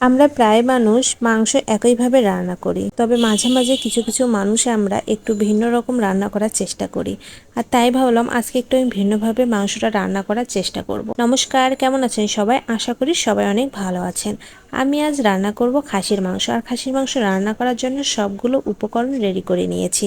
আমরা প্রায় মানুষ মাংস একইভাবে রান্না করি, তবে মাঝে মাঝে কিছু কিছু মানুষ আমরা একটু ভিন্ন রকম রান্না করার চেষ্টা করি। আর তাই ভাবলাম আজকে একটু আমি ভিন্নভাবে মাংসটা রান্না করার চেষ্টা করব। নমস্কার, কেমন আছেন সবাই? আশা করি সবাই অনেক ভালো আছেন। আমি আজ রান্না করব খাসির মাংস। আর খাসির মাংস রান্না করার জন্য সবগুলো উপকরণ রেডি করে নিয়েছি।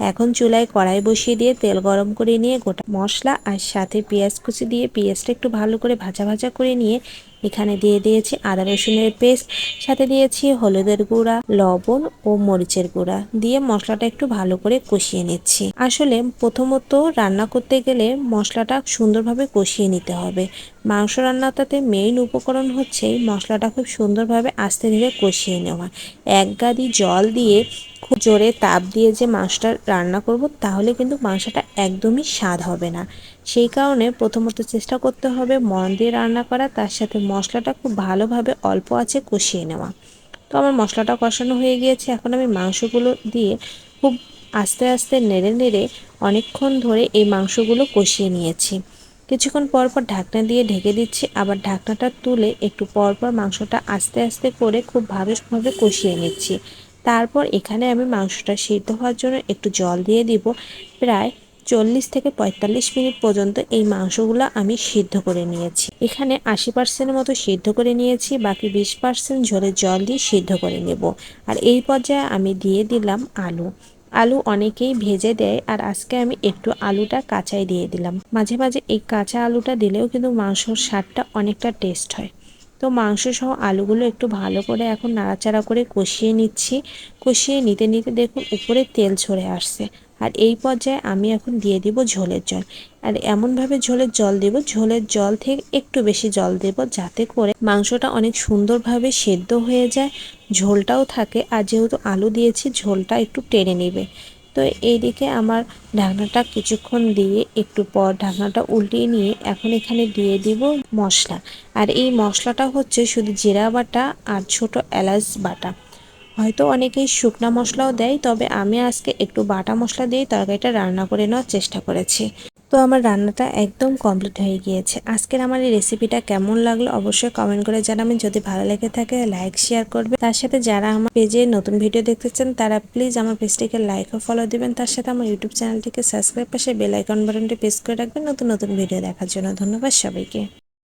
এখন চুলায় কড়াই বসিয়ে দিয়ে তেল গরম করে নিয়ে গোটা মশলা আর সাথে পেঁয়াজ কুচি দিয়ে পেঁয়াজটা একটু ভালো করে ভাজা ভাজা করে নিয়ে এখানে দিয়ে দিয়েছি আদা রসুনের পেস্ট, সাথে দিয়েছি হলুদের গুঁড়া, লবণ ও মরিচের গুঁড়া দিয়ে মশলাটা একটু ভালো করে কষিয়ে নিচ্ছি। আসলে প্রথমত রান্না করতে গেলে মশলাটা সুন্দরভাবে কষিয়ে নিতে হবে। মাংস রান্নাটাতে মেইন উপকরণ হচ্ছে মশলাটা খুব সুন্দরভাবে আস্তে ধীরে কষিয়ে নেওয়া। এক গাদি জল দিয়ে খুব জোরে তাপ দিয়ে যে মাংসটা রান্না করব, তাহলে কিন্তু মাংসটা একদমই স্বাদ হবে না। সেই কারণে প্রথমত চেষ্টা করতে হবে মন দিয়ে রান্না করা, তার সাথে মশলাটা খুব ভালোভাবে অল্প আছে কষিয়ে নেওয়া। তো আমার মশলাটা কষানো হয়ে গিয়েছে, এখন আমি মাংসগুলো দিয়ে খুব আস্তে আস্তে নেড়ে নেড়ে অনেকক্ষণ ধরে এই মাংসগুলো কষিয়ে নিয়েছি। কিছুক্ষণ পর পর ঢাকনা দিয়ে ঢেকে দিচ্ছি। আবার ঢাকনাটা তুলে একটু পর পর মাংসটা আস্তে আস্তে করে খুব ভালোভাবে কষিয়ে নিচ্ছি। তারপর এখানে আমি মাংসটা সিদ্ধ হওয়ার জন্য একটু জল দিয়ে দিব। প্রায় চল্লিশ থেকে পঁয়তাল্লিশ মিনিট পর্যন্ত এই মাংসগুলো আমি সিদ্ধ করে নিয়েছি। এখানে আশি পার্সেন্টের মতো সিদ্ধ করে নিয়েছি, বাকি বিশ পার্সেন্ট ঝোলের জল দিয়ে সিদ্ধ করে নেব। আর এই পর্যায়ে আমি দিয়ে দিলাম আলু। আলু অনেকেই ভেজে দেয় আর আজকে আমি একটু আলুটা কাঁচাই দিয়ে দিলাম। মাঝে মাঝে এই কাঁচা আলুটা দিলেও কিন্তু মাংসর স্বাদটা অনেকটা টেস্ট হয়। তো মাংস সহ আলুগুলো একটু ভালো করে এখন নাড়াচাড়া করে কষিয়ে নিচ্ছি। কষিয়ে নিতে নিতে দেখুন উপরে তেল ছড়ে আসছে। আর এই পর্যায়ে আমি এখন দিয়ে দিব ঝোলের জল। আর এমনভাবে ঝোলের জল দেব, ঝোলের জল থেকে একটু বেশি জল দেব যাতে করে মাংসটা অনেক সুন্দরভাবে সেদ্ধ হয়ে যায়, ঝোলটাও থাকে। আর যেহেতু আলু দিয়েছি, ঝোলটা একটু টেনে নেবে। তো এইদিকে আমার ঢাকনাটা কিছুক্ষণ দিয়ে একটু পর ঢাকনাটা উল্টিয়ে নিয়ে এখন এখানে দিয়ে দিব মশলা। আর এই মশলাটা হচ্ছে শুধু জিরা বাটা আর ছোট এলাচ বাটা। হয়তো অনেকেই শুকনা মশলাও দেয়, তবে আমি আজকে একটু বাটা মশলা দিয়ে তরকারিটা রান্না করে নেওয়ার চেষ্টা করেছি। তো আমার রান্নাটা একদম কমপ্লিট হয়ে গিয়েছে। আজকের আমার এই রেসিপিটা কেমন লাগল অবশ্যই কমেন্ট করে জানাবেন। যদি ভালো লেগে থাকে, লাইক, শেয়ার করবে তার সাথে যারা আমার পেজে নতুন ভিডিও দেখতে চান, তারা প্লিজ আমার পেজটিকে লাইক ও ফলো দিবেন। তার সাথে আমার ইউটিউব চ্যানেলটিকে সাবস্ক্রাইব পাশে বেল আইকন বাটনটি প্রেস করে রাখবেন। নতুন নতুন ভিডিও দেখার জন্য ধন্যবাদ সবাইকে।